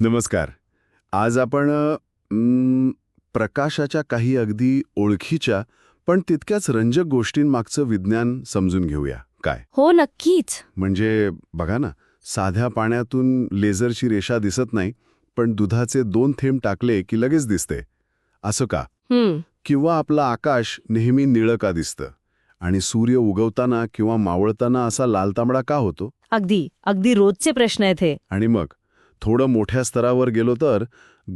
नमस्कार. आज आपण अ, प्रकाशाच्या काही अगदी ओळखीच्या पण तितक्याच रंजक गोष्टींमागचं विज्ञान समजून घेऊया. काय? हो नक्कीच. म्हणजे बघा ना साध्या पाण्यातून लेझरची रेषा दिसत नाही पण दुधाचे दोन थेंब टाकले की लगेच दिसते. असं का? हम्म. किंवा आपलं आकाश नेहमी निळं का दिसतं आणि सूर्य उगवताना किंवा मावळताना असा लाल तांबडा का होतो? अगदी अगदी रोजचे प्रश्न आहेत हे. आणि मग? थोडं मोठ्या स्तरावर गेलो तर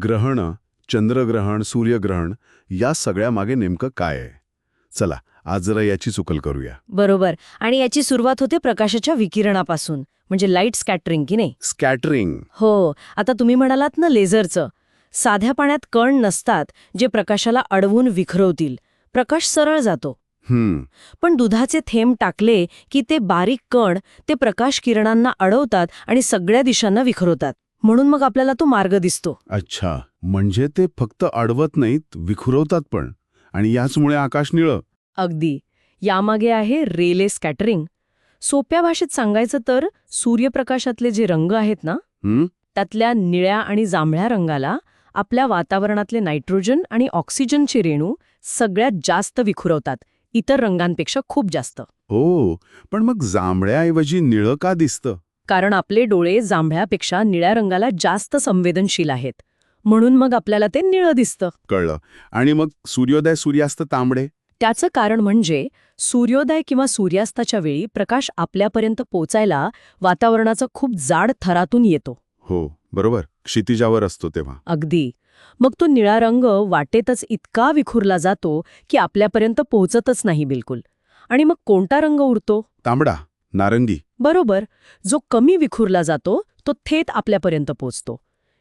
ग्रहणं चंद्रग्रहण सूर्यग्रहण या सगळ्यामागे नेमकं काय आहे? चला आज जरा याची चुकल करूया. बरोबर. आणि याची सुरुवात होते प्रकाशाच्या विकिरणापासून म्हणजे लाइट स्कॅटरिंग की नाही? स्कॅटरिंग. हो. आता तुम्ही म्हणालात ना लेझरचं. साध्या पाण्यात कण नसतात जे प्रकाशाला अडवून विखरवतील. प्रकाश सरळ जातो. पण दुधाचे थेंब टाकले की ते बारीक कण ते प्रकाश किरणांना अडवतात आणि सगळ्या दिशांना विखरवतात. म्हणून मग आपल्याला तो मार्ग दिसतो. अच्छा म्हणजे ते फक्त अडवत नाहीत विखुरवतात पण. आणि याचमुळे आकाश निळं. अगदी. यामागे आहे रेले स्कॅटरिंग. सोप्या भाषेत सांगायचं तर सूर्यप्रकाशातले जे रंग आहेत ना हं? त्यातल्या निळ्या आणि जांभळ्या रंगाला आपल्या वातावरणातले नायट्रोजन आणि ऑक्सिजनचे रेणू सगळ्यात जास्त विखुरवतात इतर रंगांपेक्षा खूप जास्त. हो पण मग जांभळ्याऐवजी निळं का दिसतं? कारण आपले डोळे जांभळ्यापेक्षा निळ्या रंगाला जास्त संवेदनशील आहेत. म्हणून मग आपल्याला ते निळं दिसतं. कळलं. आणि मग सूर्योदय सूर्यास्त तांबडे? त्याचं कारण म्हणजे सूर्योदय किंवा सूर्यास्ताच्या वेळी प्रकाश आपल्यापर्यंत पोचायला वातावरणाचा खूप जाड थरातून येतो. हो बरोबर. क्षितिजावर असतो तेव्हा. अगदी. मग तो निळा रंग वाटेतच इतका विखुरला जातो की आपल्यापर्यंत पोहोचतच नाही बिलकुल. आणि मग कोणता रंग उरतो? तांबडा. नारंगी. बरोबर. जो कमी विखुरला जातो तो थेट आपल्यापर्यंत पोचतो.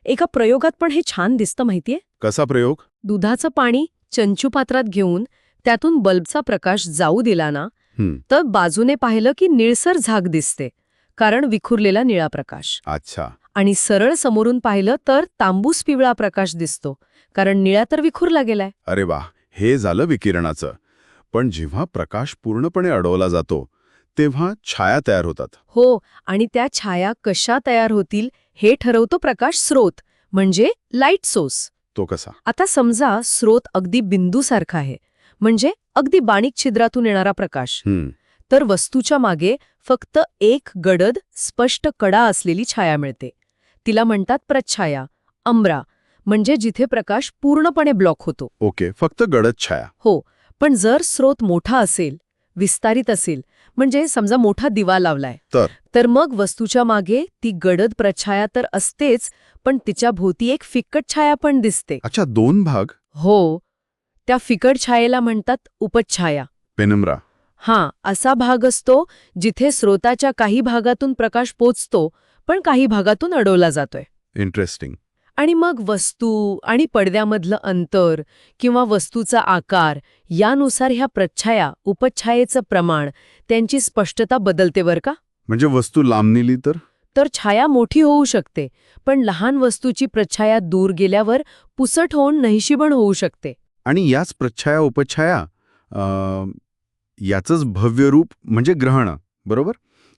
एका प्रयोगात पण हे छान दिसतं माहितीये? कसा प्रयोग? दुधाचं पाणी चंचुपात्रात घेऊन त्यातून बल्बचा प्रकाश जाऊ दिला ना हं, तर बाजूने पाहिलं की निळसर झाक दिसते कारण विखुरलेला निळा प्रकाश. अच्छा. आणि सरळ समोरून पाहिलं तर तांबूस पिवळा प्रकाश दिसतो कारण निळा तर विखुरला गेलाय. अरे वा हे झालं विकिरणाचं. पण जेव्हा प्रकाश पूर्णपणे अडवला जातो तेव्हा छाया तयार होतात. हो आणि त्या छाया कशा तयार होतील हे ठरवतो प्रकाश स्रोत म्हणजे लाइट सोर्स तो कसा? आता समजा स्रोत अगदी बिंदूसारखा आहे म्हणजे अगदी बाणिक छिद्रातून येणारा प्रकाश. तर वस्तूच्या मागे फक्त एक गडद स्पष्ट कडा असलेली छाया मिळते. तिला म्हणतात प्रच्छाया अम्ब्रा म्हणजे जिथे प्रकाश पूर्णपणे ब्लॉक होतो. ओके फक्त गडद छाया. हो पण जर स्रोत मोठा असेल विस्तारित असेल. म्हणजे समजा मोठा दिवा लावलाय. तर? तर मग वस्तूच्या मागे ती गडद प्रच्छाया तर असतेच पण तिच्या भोवती एक फिक्कट छाया पण दिसते. अच्छा दोन भाग? हो. त्या फिकट छायेला म्हणतात उपछाया. पेनम्रा. हां असा भाग असतो जिथे स्रोताच्या काही भागातून प्रकाश पोचतो पण काही भागातून अडवला जातोय. इंटरेस्टिंग आणि मग वस्तू आणि पडद्यामधलं अंतर किंवा वस्तूचा आकार यानुसार ह्या प्रच्छाया उपछायेचं प्रमाण त्यांची स्पष्टता बदलते बर का? म्हणजे वस्तू लांब नेली तर? तर छाया मोठी होऊ शकते पण लहान वस्तूची प्रच्छाया दूर गेल्यावर पुसट होऊन नहिशीबण होऊ शकते. आणि याच प्रच्छाया उपछाया अं, याचंच भव्य रूप म्हणजे ग्रहण बरोबर?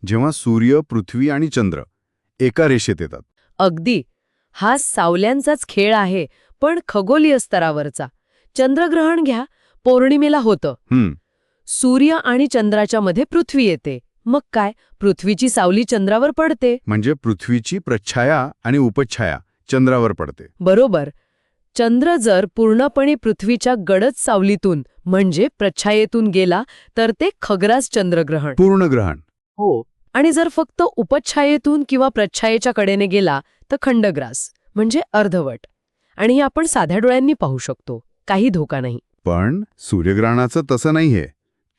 जेव्हा सूर्य पृथ्वी आणि चंद्र एका रेषेत येतात. अगदी. हा सावल्यांचाच खेळ आहे पण खगोलीय स्तरावरचा. चंद्रग्रहण घ्या पौर्णिमेला होतं. सूर्य आणि चंद्राच्या मध्ये पृथ्वी येते. मग काय? पृथ्वीची सावली चंद्रावर पडते. म्हणजे पृथ्वीची प्रच्छाया आणि उपछाया चंद्रावर पडते. बरोबर. चंद्र जर पूर्णपणे पृथ्वीच्या गडद सावलीतून म्हणजे प्रच्छायेतून गेला तर ते खग्रास चंद्रग्रहण. पूर्ण ग्रहण हो. आणि जर फक्त उपच्छायेतून किंवा प्रच्छायेच्या कडेने गेला तर खंडग्रास म्हणजे अर्धवट. आणि हे आपण साध्या डोळ्यांनी पाहू शकतो काही धोका नाही. पण सूर्यग्रहणाचं तसं नाहीये.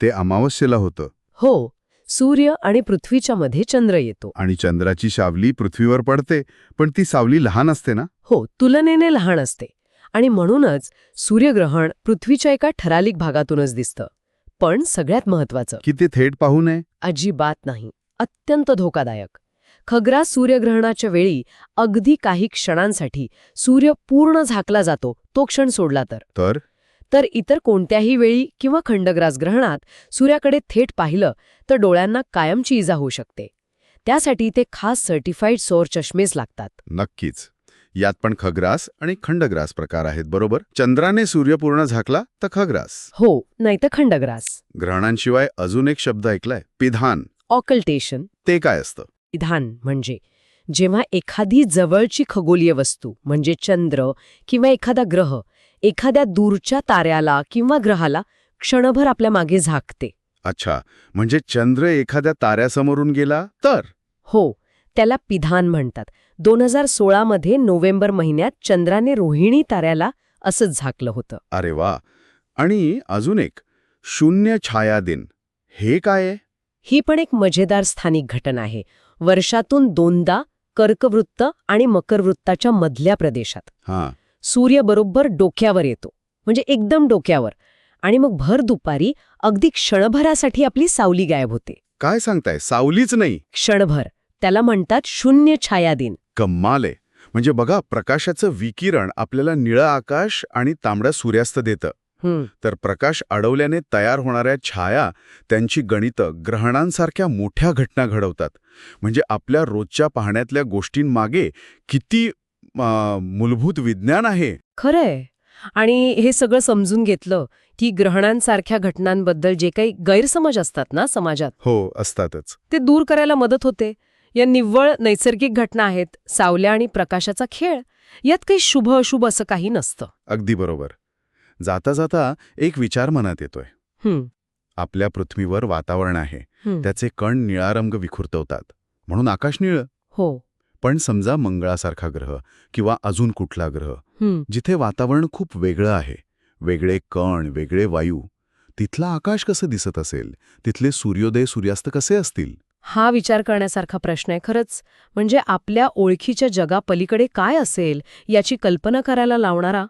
ते अमावस्येला होतं. हो सूर्य आणि पृथ्वीच्या मध्ये चंद्र येतो. आणि चंद्राची सावली पृथ्वीवर पडते पण ती सावली लहान असते ना? हो तुलनेने लहान असते. आणि म्हणूनच सूर्यग्रहण पृथ्वीच्या एका ठरालिक भागातूनच दिसतं. पण सगळ्यात महत्वाचं की ते थेट पाहू नये? अजिबात नाही. अत्यंत धोकादायक. खग्रास सूर्यग्रहणाच्या वेळी अगदी काही क्षणांसाठी सूर्य पूर्ण झाकला जातो तो क्षण सोडला तर. तर? तर इतर कोणत्याही वेळी किंवा खंडग्रास ग्रहणात सूर्याकडे थेट पाहिलं तर डोळ्यांना कायमची इजा होऊ शकते. त्यासाठी ते खास सर्टिफाईड सौर चष्मेच लागतात. नक्कीच. यात पण खग्रास आणि खंडग्रास प्रकार आहेत बरोबर? चंद्राने सूर्य पूर्ण झाकला तर खग्रास. हो नाहीतर खंडग्रास. ग्रहणांशिवाय अजून एक शब्द ऐकलाय पिधान. ऑकल्टेशन ते काय असतं? विधान म्हणजे जेव्हा एखादी जवळची खगोलीय वस्तू म्हणजे चंद्र किंवा एखादा ग्रह एखाद्या दूरच्या ताऱ्याला किंवा ग्रहाला क्षणभर आपल्या मागे झाकते. अच्छा म्हणजे चंद्र एखाद्या ताऱ्यासमोरून गेला तर? हो त्याला पिधान म्हणतात. दोन हजार सोळामध्ये नोव्हेंबर महिन्यात चंद्राने रोहिणी ताऱ्याला असंच झाकलं होतं. अरे वा! आणि अजून एक शून्य छाया दिन हे काय आहे? ही पण एक मजेदार स्थानिक घटना आहे. वर्षातून दोनदा कर्कवृत्त आणि मकरवृत्ताच्या मधल्या प्रदेशात. सूर्य बरोबर डोक्यावर येतो. म्हणजे एकदम डोक्यावर. आणि मग भर दुपारी अगदी क्षणभरासाठी आपली सावली गायब होते. काय सांगताय? सावलीच नाही. क्षणभर. त्याला म्हणतात शून्य छाया दिन. कम्माल म्हणजे बघा प्रकाशाचं विकिरण आपल्याला निळं आकाश आणि तांबडा सूर्यास्त देतं. तर प्रकाश अडवल्याने तयार होणाऱ्या छाया त्यांची गणितं ग्रहणांसारख्या मोठ्या घटना घडवतात. म्हणजे आपल्या रोजच्या पाहण्यातल्या गोष्टींमागे किती मूलभूत विज्ञान आहे? खरंय. आणि हे सगळं समजून घेतलं की ग्रहणांसारख्या घटनांबद्दल जे काही गैरसमज असतात ना समाजात हो असतातच. ते दूर करायला मदत होते. या निव्वळ नैसर्गिक घटना आहेत सावल्या आणि प्रकाशाचा खेळ यात काही शुभ अशुभ असं काही नसतं. अगदी बरोबर. जाता जाता एक विचार मनात येतोय. हं, आपल्या पृथ्वीवर वातावरण आहे. त्याचे कण निळा रंग विखुरतवतात. म्हणून आकाश निळं. हो. पण समजा मंगळासारखा ग्रह किंवा अजून कुठला ग्रह जिथे वातावरण खूप वेगळं आहे. वेगळे कण वेगळे वायू. तिथलं आकाश कसं दिसत असेल? तिथले सूर्योदय सूर्यास्त कसे असतील? हा विचार करण्यासारखा प्रश्न आहे खरंच. म्हणजे आपल्या ओळखीच्या जगापलीकडे काय असेल याची कल्पना करायला लावणारा